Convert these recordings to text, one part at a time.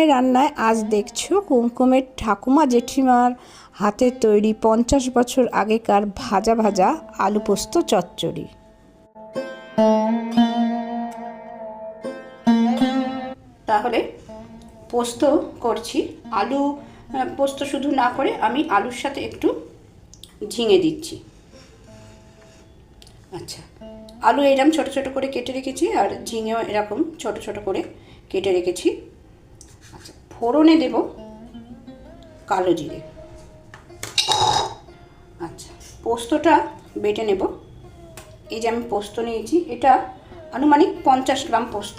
কুমকুমের রান্নায় আজ দেখছ কুমকুমের ঠাকুমা জেঠিমার হাতের তৈরি পঞ্চাশ বছর আগেকার ভাজা ভাজা আলু পোস্ত চচ্চড়ি। তাহলে পোস্ত করছি। আলু পোস্ত শুধু না করে আমি আলুর সাথে একটু ঝিঙে দিচ্ছি। আচ্ছা আলু এরকম ছোট ছোট করে কেটে রেখেছি আর ঝিঙেও এরকম ছোট ছোট করে কেটে রেখেছি। ফোড়নে দেব কালো জিরে। আচ্ছা পোস্তটা বেটে নেব। এই যে আমি পোস্ত নিয়েছি, এটা আনুমানিক পঞ্চাশ গ্রাম পোস্ত,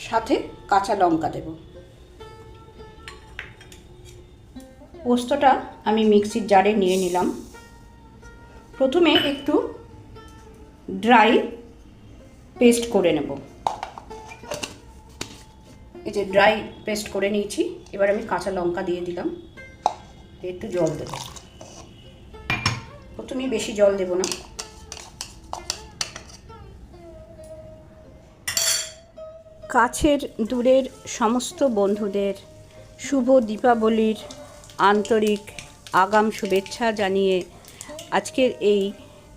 সাথে কাঁচা লঙ্কা দেব। পোস্তটা আমি মিক্সির জারে নিয়ে নিলাম। প্রথমে একটু ড্রাই পেস্ট করে নেব। এই যে ড্রাই পেস্ট করে নিয়েছি। এবার আমি কাঁচা লঙ্কা দিয়ে দিলাম। একটু জল দেবো। প্রথমেই বেশি জল দেব না। কাছের দূরের সমস্ত বন্ধুদের শুভ দীপাবলির আন্তরিক আগাম শুভেচ্ছা জানিয়ে আজকের এই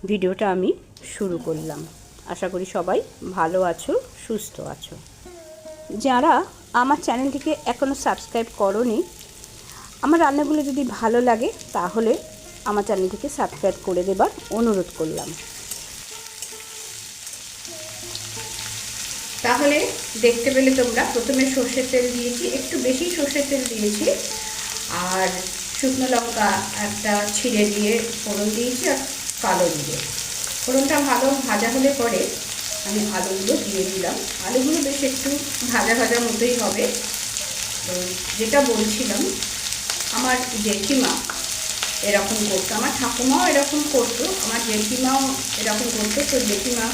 ভিডিওটা আমি শুরু করলাম। আশা করি সবাই ভালো আছো, সুস্থ আছো। যারা আমার চ্যানেলটিকে এখনও সাবস্ক্রাইব করনি, আমার রান্নাগুলো যদি ভালো লাগে তাহলে আমার চ্যানেলটিকে সাবস্ক্রাইব করে দেবার অনুরোধ করলাম। তাহলে দেখতে পেলে তোমরা প্রথমে সর্ষের তেল দিয়েছি, একটু বেশি সর্ষের তেল দিয়েছি। আর শুকনো লঙ্কা একটা ছিঁড়ে দিয়ে ফোড়ন দিয়েছি আর কালো দিয়ে ফোড়নটা ভালো ভাজা হলে পরে আমি আলুগুলো দিয়ে দিলাম। আলুগুলো বেশ একটু ভাজা ভাজা মতোই হবে। তো যেটা বলছিলাম, আমার জেঠিমা এরকম করতো, আমার ঠাকুমাও এরকম করতো, আমার জেঠিমাও এরকম করতো। তো জেঠিমা,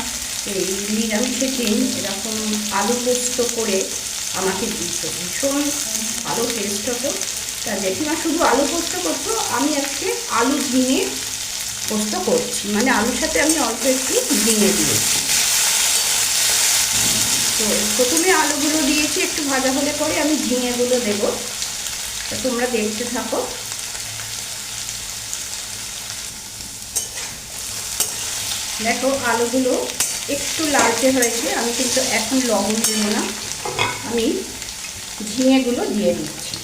এই নিরামিষের দিন এরকম আলু পোস্ত করে আমাকে দিত। ভীষণ ভালো টেস্ট হতো। তা জেঠিমা শুধু আলু পোস্ত করতো, আমি আজকে আলু ঝিঙে পোস্ত করছি। মানে আলুর সাথে আমি অল্প একটু ঝিঙে দিয়েছি। তো প্রথমে আলুগুলো দিয়েছি, একটু ভাজা হলে পরে আমি ঝিঙেগুলো দেবো। তোমরা দেখতে থাকো। দেখো আলুগুলো একটু লালচে হয়েছে, আমি কিন্তু এখন লবণ দেব না। আমি ঝিঙেগুলো দিয়ে দিচ্ছি।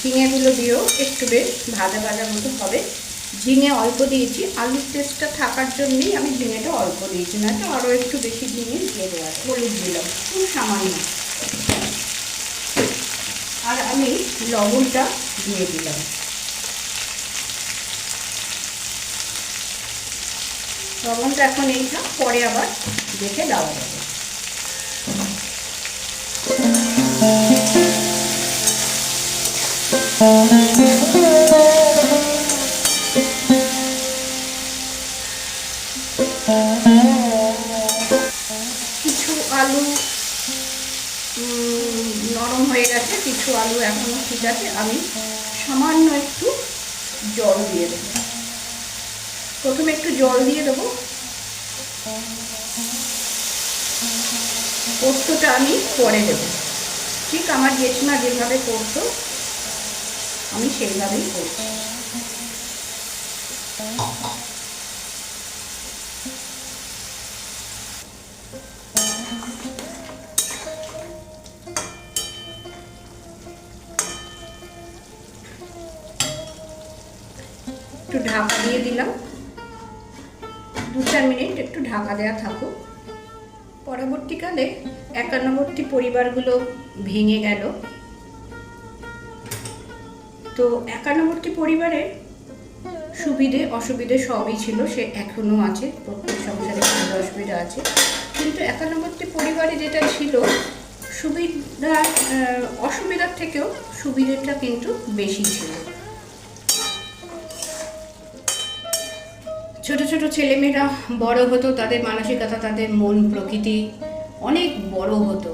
ঝিঙেগুলো দিয়েও একটু বেশ ভাজা ভাজা মতো হবে। ঝিঙে অল্প দিয়েছি। আলুর টেস্টটা থাকার জন্যই আমি ঝিঙেটা অল্প দিয়েছি না তো আরও একটু বেশি ঝিঙে দিয়ে দেওয়া হলুদ দিলাম, খুব সামান্য। আর আমি লবণটা দিয়ে দিলাম। লবণটা এখন এইটা পরে আবার দেখে দেওয়া যাবে। কিছু আলু এখনও ঠিক আছে? আমি সামান্য একটু জল দিয়ে দেবো। প্রথমে একটু জল দিয়ে দেবো। পোস্তটা আমি পরে দেবো। ঠিক আমার জেঠিমা যেভাবে করতো, আমি সেইভাবেই করছি। একটু ঢাকা দিয়ে দিলাম। দু চার মিনিট একটু ঢাকা দেওয়া থাকুক। পরবর্তীকালে একান্নবর্তী পরিবারগুলো ভেঙে গেল। তো একান্নবর্তী পরিবারের সুবিধে, অসুবিধে সবই ছিল, সে এখনও আছে, প্রত্যেক সংসারে সুবিধা, অসুবিধা আছে। কিন্তু একান্নবর্তী পরিবারে যেটা ছিল, সুবিধা অসুবিধার থেকেও সুবিধাটা কিন্তু বেশি ছিল। ছোট ছোট ছেলেমেয়েরা বড় হতো, তাদের মানসিকতা, তাদের মন, প্রকৃতি অনেক বড় হতো।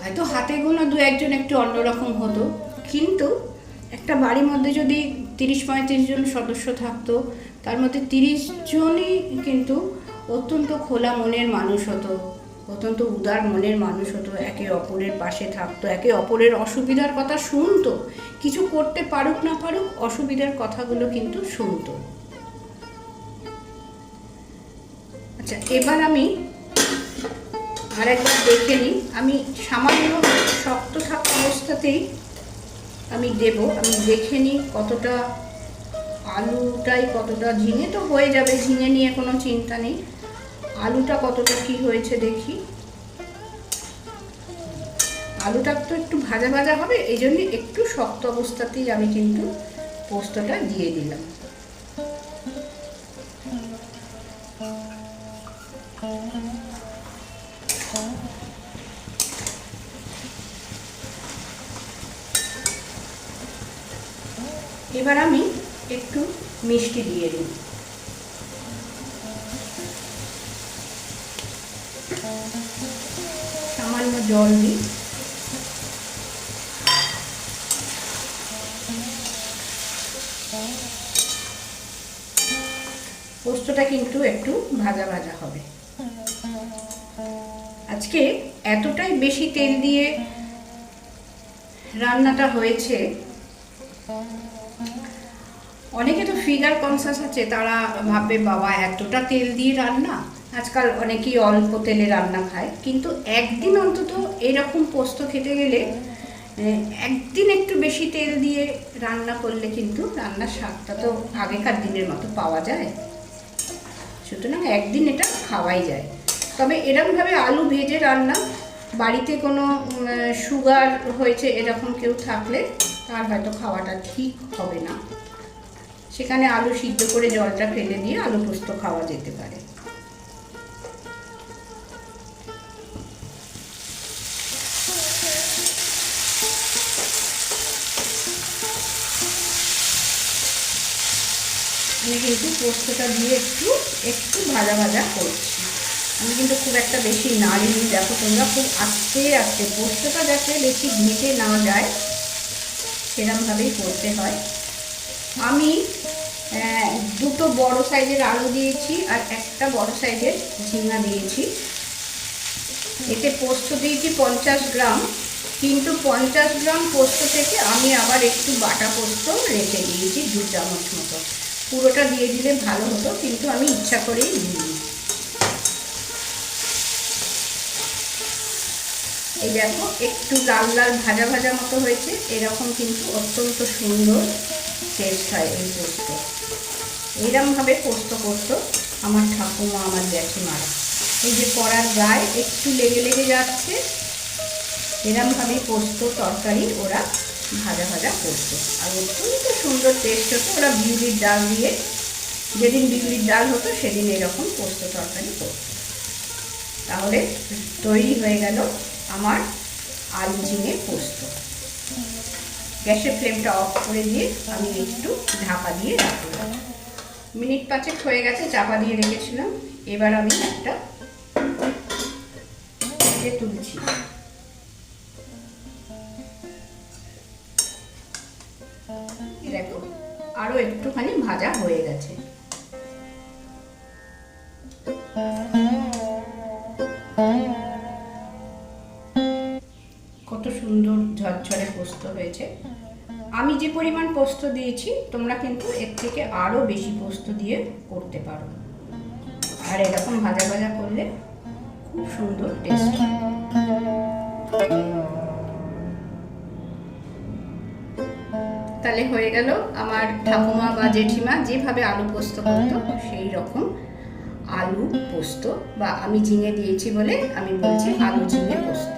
হয়তো হাতে গোনা দু একজন একটু অন্যরকম হতো, কিন্তু একটা বাড়ির মধ্যে যদি তিরিশ পঁয়ত্রিশ জন সদস্য থাকতো, তার মধ্যে তিরিশ জনই কিন্তু অত্যন্ত খোলা মনের মানুষ হতো, অত্যন্ত উদার মনের মানুষ হতো, একে অপরের পাশে থাকতো, একে অপরের অসুবিধার কথা শুনতো, কিছু করতে পারুক না পারুক, অসুবিধার কথাগুলো কিন্তু শুনতো। আচ্ছা এবার আমি আরেকবার দেখে নিই। আমি সামান্য শক্ত থাকা অবস্থাতেই আমি দেব। আমি দেখে নিই কতটা আলুটাই কতটা ঝিঙে তো হয়ে যাবে, ঝিঙে নিয়ে কোনো চিন্তা নেই। আলুটা কতটা কি হয়েছে দেখি। আলুটা তো একটু ভাজা ভাজা হবে এই একটু শক্ত অবস্থাতেই আমি কিন্তু পোস্তটা দিয়ে দিলাম। এবার আমি একটু মিষ্টি দিয়ে দিই। সামান্য জল দিই। পোস্তটা কিন্তু একটু ভাজা ভাজা হবে। আজকে এতটাই বেশি তেল দিয়ে রান্নাটা হয়েছে অনেকে তো ফিগার কনসাস আছে, তারা ভাববে বাবা, এতটা তেল দিয়ে রান্না? আজকাল অনেকেই অল্প তেলে রান্না খায়। কিন্তু একদিন অন্তত এরকম পোস্ত খেতে গেলে একদিন একটু বেশি তেল দিয়ে রান্না করলে কিন্তু রান্নার স্বাদটা তো আগেকার দিনের মতো পাওয়া যায়। সুতরাং একদিন এটা খাওয়াই যায়। তবে এরকমভাবে আলু ভেজে রান্না, বাড়িতে কোনো সুগার হয়েছে এরকম কেউ থাকলে, তার হয়তো খাওয়াটা ঠিক হবে না। সেখানে আলু সিদ্ধ করে জলটা ফেলে দিয়ে আলু পোস্ত খাওয়া যেতে পারে। আমি কিন্তু পোস্তটা দিয়ে একটু একটু ভাজা ভাজা করছি। আমি কিন্তু খুব একটা বেশি নাড়িনি। দেখো তোমরা খুব আস্তে আস্তে, পোস্তটা যাতে বেশি ঘেঁটে না যায়, সেরমভাবেই করতে হয়। আমি দুটো বড় সাইজের আলু দিয়েছি আর একটা বড় সাইজের ঝিঙা দিয়েছি। এতে পোস্ত দিয়েছি পঞ্চাশ গ্রাম। কিন্তু পঞ্চাশ গ্রাম পোস্ত থেকে আমি আবার একটু বাটা পোস্ত রেখে দিয়েছি দু চামচ মতো। পুরোটা দিয়ে দিলে ভালো হতো, কিন্তু আমি ইচ্ছা করেই দিইনি। এই দেখো, একটু লাল লাল ভাজা ভাজা মতো হয়েছে। এরকম কিন্তু অত্যন্ত সুন্দর। টেস্ট হয়, এই পোস্ত এইরমভাবে পোস্ত করতো আমার ঠাকুমা, আমার জ্যাঠিমারা এই যে কড়ার গায়ে একটু লেগে লেগে যাচ্ছে। এরমভাবে পোস্ত তরকারি ওরা ভাজা ভাজা করতো আর অত্যন্ত সুন্দর টেস্ট হতো। ওরা বিউলির ডাল দিয়ে যেদিন বিউলির ডাল হতো, সেদিন এরকম পোস্ত তরকারি করতো। তাহলে তৈরি হয়ে গেল আমার আলু ঝিঙে পোস্ত। গ্যাসের ফ্লেমটা অফ করে দিয়ে আমি একটু ঢাকা দিয়ে রাখলাম। মিনিট পাঁচেক হয়ে গেছে, চাপা দিয়ে রেখেছিলাম। এবার আমি একটা তুলছি। কত সুন্দর ঝরঝরে পোস্ত হয়েছে। আমি যে পরিমাণ পোস্ত দিয়েছি, তোমরা কিন্তু এর থেকে আরও বেশি পোস্ত দিয়ে করতে পারো। আর এরকম ভাজা ভাজা করলে খুব সুন্দর টেস্ট তাহলে হয়ে গেল আমার ঠাকুমা বা জেঠিমা যেভাবে আলু পোস্ত করতো, সেই রকম আলু পোস্ত বা আমি ঝিঙে দিয়েছি বলে আমি বলছি আলু ঝিঙে পোস্ত।